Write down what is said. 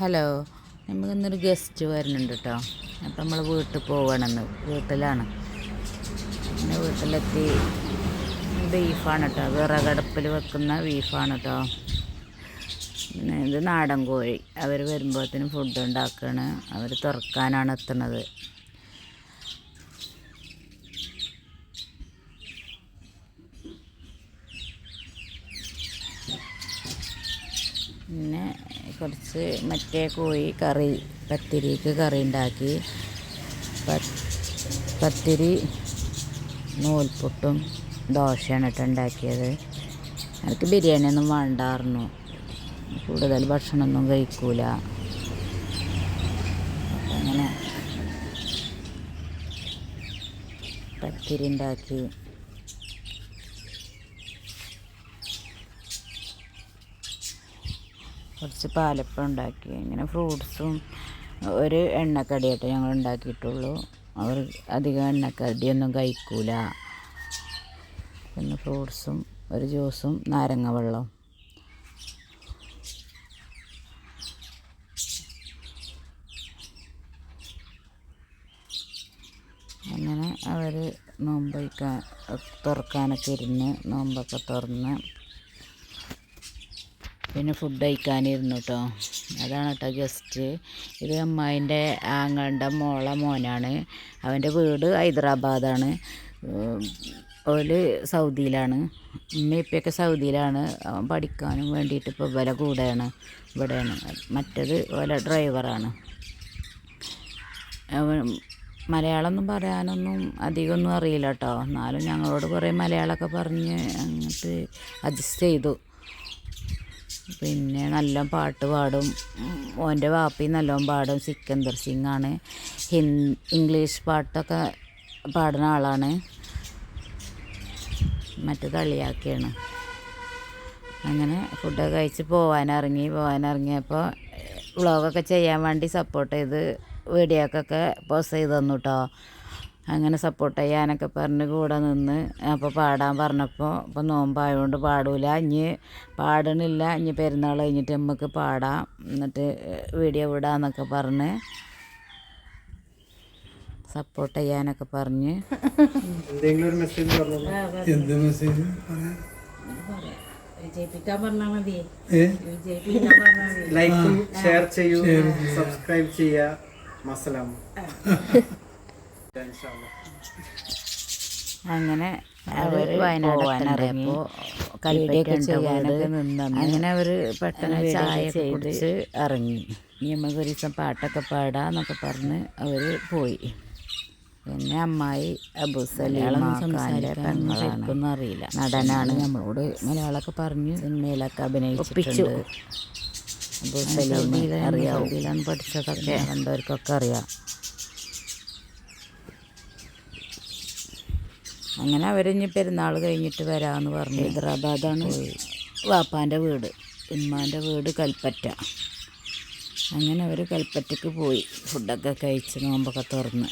Hello നമുക്ക് ഇന്നൊരു guest വരുന്നുണ്ട് കേട്ടോ അപ്പം നമ്മൾ വീട്ടിൽ പോവണമെന്ന് വീട്ടിലാണ്. പിന്നെ വീട്ടിലെത്തി ബീഫാണ് കേട്ടോ വിറകടുപ്പിൽ വെക്കുന്ന ബീഫാണ് കേട്ടോ പിന്നെ ഇത് നാടൻ കോഴി. അവർ വരുമ്പോഴത്തേനും ഫുഡ് ഉണ്ടാക്കുകയാണ് അവർ തുറക്കാനാണ് എത്തുന്നത്. പിന്നെ കുറച്ച് മറ്റേ കോഴി കറി പത്തിരിക്ക് കറി ഉണ്ടാക്കി. പത്തിരി നൂൽപുട്ടും ദോശയാണ് കേട്ടോ ഉണ്ടാക്കിയത്. എനിക്ക് ബിരിയാണിയൊന്നും വേണ്ടായിരുന്നു കൂടുതൽ ഭക്ഷണമൊന്നും കഴിക്കൂല. അങ്ങനെ പത്തിരി ഉണ്ടാക്കി. കുറച്ച് പാലപ്പം ഉണ്ടാക്കി ഇങ്ങനെ ഫ്രൂട്ട്സും ഒരു എണ്ണക്കടിയായിട്ട് ഞങ്ങൾ ഉണ്ടാക്കിയിട്ടുള്ളൂ. അവർ അധികം എണ്ണക്കടിയൊന്നും കഴിക്കൂല. പിന്നെ ഫ്രൂട്ട്സും ഒരു ജ്യൂസും നാരങ്ങ വെള്ളം. അങ്ങനെ അവർ നോമ്പ് തുറക്കാനൊക്കെ ഇരുന്ന് നോമ്പൊക്കെ തുറന്ന് പിന്നെ ഫുഡ് കഴിക്കാനിരുന്നു കേട്ടോ അതാണ് കേട്ടോ ഗസ്റ്റ് ഇത് അമ്മായിന്റെ ആങ്ങളുടെ മോളെ മോനാണ്. അവന്റെ വീട് ഹൈദരാബാദാണ്. ഓൽ സൗദിയിലാണ്. ഉമ്മ ഇപ്പൊക്കെ സൗദിയിലാണ്. അവൻ പഠിക്കാനും വേണ്ടിയിട്ട് ഇപ്പോൾ വില കൂടെയാണ്. ഇവിടെയാണ്. മറ്റേത് ഓല ഡ്രൈവറാണ്. അവൻ മലയാളമൊന്നും പറയാനൊന്നും അധികമൊന്നും അറിയില്ല കേട്ടോ എന്നാലും ഞങ്ങളോട് കുറേ മലയാളമൊക്കെ പറഞ്ഞ് അങ്ങോട്ട് അഡ്ജസ്റ്റ് ചെയ്തു. പിന്നെ നല്ല പാട്ട് പാടും. ഓന്റെ വാപ്പി നല്ലോണം പാടും. സിക്കന്ദർ സിംഗ് ആണ് ഇംഗ്ലീഷ് പാട്ടൊക്കെ പാടുന്ന ആളാണ്. മറ്റു കളിയാക്കിയാണ്. അങ്ങനെ ഫുഡൊക്കെ കഴിച്ച് പോകാനിറങ്ങി പോകാനിറങ്ങിയപ്പോൾ വ്ളോഗൊക്കെ ചെയ്യാൻ വേണ്ടി സപ്പോർട്ട് ചെയ്ത് വീഡിയോക്കൊക്കെ പോസ്റ്റ് ചെയ്ത് തന്നു കേട്ടോ അങ്ങനെ സപ്പോർട്ട് ചെയ്യാനൊക്കെ പറഞ്ഞ് കൂടെ നിന്ന് അപ്പോൾ പാടാൻ പറഞ്ഞപ്പോൾ ഇപ്പോൾ നോമ്പായതുകൊണ്ട് പാടൂല. ഇനി പാടണില്ല. ഇനി പെരുന്നാൾ കഴിഞ്ഞിട്ട് നമുക്ക് പാടാം. എന്നിട്ട് വീഡിയോ വിടാമെന്നൊക്കെ പറഞ്ഞ് സപ്പോർട്ട് ചെയ്യാനൊക്കെ പറഞ്ഞ്. എന്തെങ്കിലും ഒരു മെസ്സേജ് പറഞ്ഞു എന്ത് മെസ്സേജ് പറയാൻ വിജയിപ്പിക്കാൻ പറഞ്ഞാൽ മതി. ഏ? വിജയിപ്പിക്കാൻ പറഞ്ഞാൽ മതി. ലൈക്കും ഷെയർ ചെയ്യൂ. സബ്സ്ക്രൈബ് ചെയ്യുക മസലാം അങ്ങനെ അവർ വയനാട് പോകാനിറങ്ങിയപ്പോൾ കല്ലിയൊക്കെ ചെയ്യാനൊക്കെ നിന്ന് അങ്ങനെ അവർ പെട്ടെന്ന് ചായ കുടിച്ച് ഇറങ്ങി. ഇനി നമുക്ക് ഒരു ദിവസം പാട്ടൊക്കെ പാടാന്നൊക്കെ പറഞ്ഞ് അവർ പോയി. പിന്നെ അമ്മായി അബുസലീം പെങ്ങളാണ് അറിയില്ല. നടനാണ് നമ്മളോട് മലയാളമൊക്കെ പറഞ്ഞ് സിനിമയിലൊക്കെ അഭിനയിച്ചു അബുസലീം അറിയാം പഠിച്ചതൊക്കെ കണ്ടവർക്കൊക്കെ അറിയാം. അങ്ങനെ അവരിഞ്ഞ് പെരുന്നാൾ കഴിഞ്ഞിട്ട് വരാമെന്ന് പറഞ്ഞു. ഹൈദരാബാദാണ് വാപ്പാന്റെ വീട് ഉമ്മാന്റെ വീട് കൽപ്പറ്റ. അങ്ങനെ അവർ കൽപ്പറ്റയ്ക്ക് പോയി. ഫുഡൊക്കെ കഴിച്ച് നോമ്പൊക്കെ തുറന്ന്.